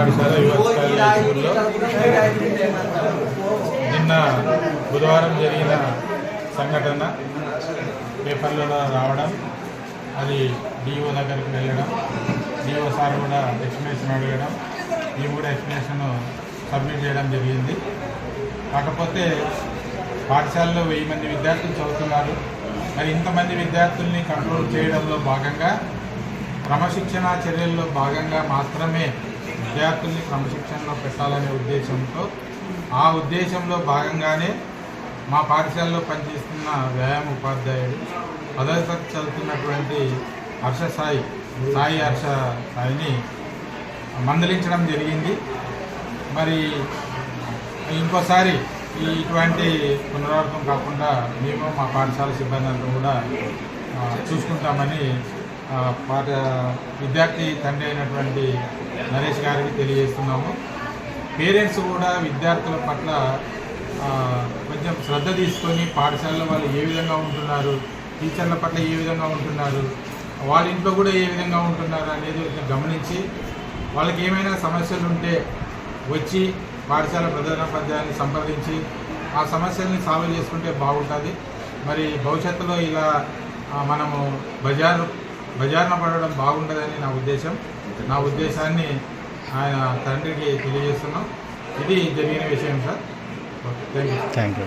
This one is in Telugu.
పాఠశాల యువత స్కూల్లో నిన్న బుధవారం జరిగిన సంఘటన. పేపర్లలో రావడం. అది డిఓ దగ్గరికి వెళ్ళడం. డిఓ సార్ కూడా ఎక్స్ప్లెనేషన్ అడగడం. మేము కూడా ఎక్స్ప్లెనేషన్ సబ్మిట్ చేయడం జరిగింది. కాకపోతే పాఠశాలలో వెయ్యి మంది విద్యార్థులు చదువుతున్నారు. మరి ఇంతమంది విద్యార్థుల్ని కంట్రోల్ చేయడంలో భాగంగా క్రమశిక్షణా చర్యల్లో భాగంగా మాత్రమే విద్యార్థుల్ని క్రమశిక్షణలో పెట్టాలనే ఉద్దేశంతో ఆ ఉద్దేశంలో భాగంగానే మా పాఠశాలలో పనిచేస్తున్న వ్యాయామ ఉపాధ్యాయుడు పదవ తరగతి చదువుతున్నటువంటి హర్ష సాయి సాయి హర్ష సాయిని మందలించడం జరిగింది. మరి ఇంకోసారి ఈ ఇటువంటి పునరావృతం కాకుండా మేము మా పాఠశాల సిబ్బంది కూడా చూసుకుంటామని పాఠ విద్యార్థి తండ్రి అయినటువంటి నరేష్ గారికి తెలియజేస్తున్నాము. పేరెంట్స్ కూడా విద్యార్థుల పట్ల కొంచెం శ్రద్ధ తీసుకొని పాఠశాలలో వాళ్ళు ఏ విధంగా ఉంటున్నారు టీచర్ల పట్ల ఏ విధంగా ఉంటున్నారు వాళ్ళ ఇంట్లో కూడా ఏ విధంగా ఉంటున్నారు అనేది కొంచెం గమనించి వాళ్ళకి ఏమైనా సమస్యలు ఉంటే వచ్చి పాఠశాల ప్రధానోపాధ్యాయుని సంప్రదించి ఆ సమస్యల్ని సాల్వ్ చేసుకుంటే బాగుంటుంది. మరి భవిష్యత్తులో ఇలా మనము బజారు బజార్న పడడం బాగుండదని నా ఉద్దేశం. నా ఉద్దేశాన్ని ఆయన తండ్రికి తెలియజేస్తున్నాం. ఇది జరిగిన విషయం sir. Okay thank you thank you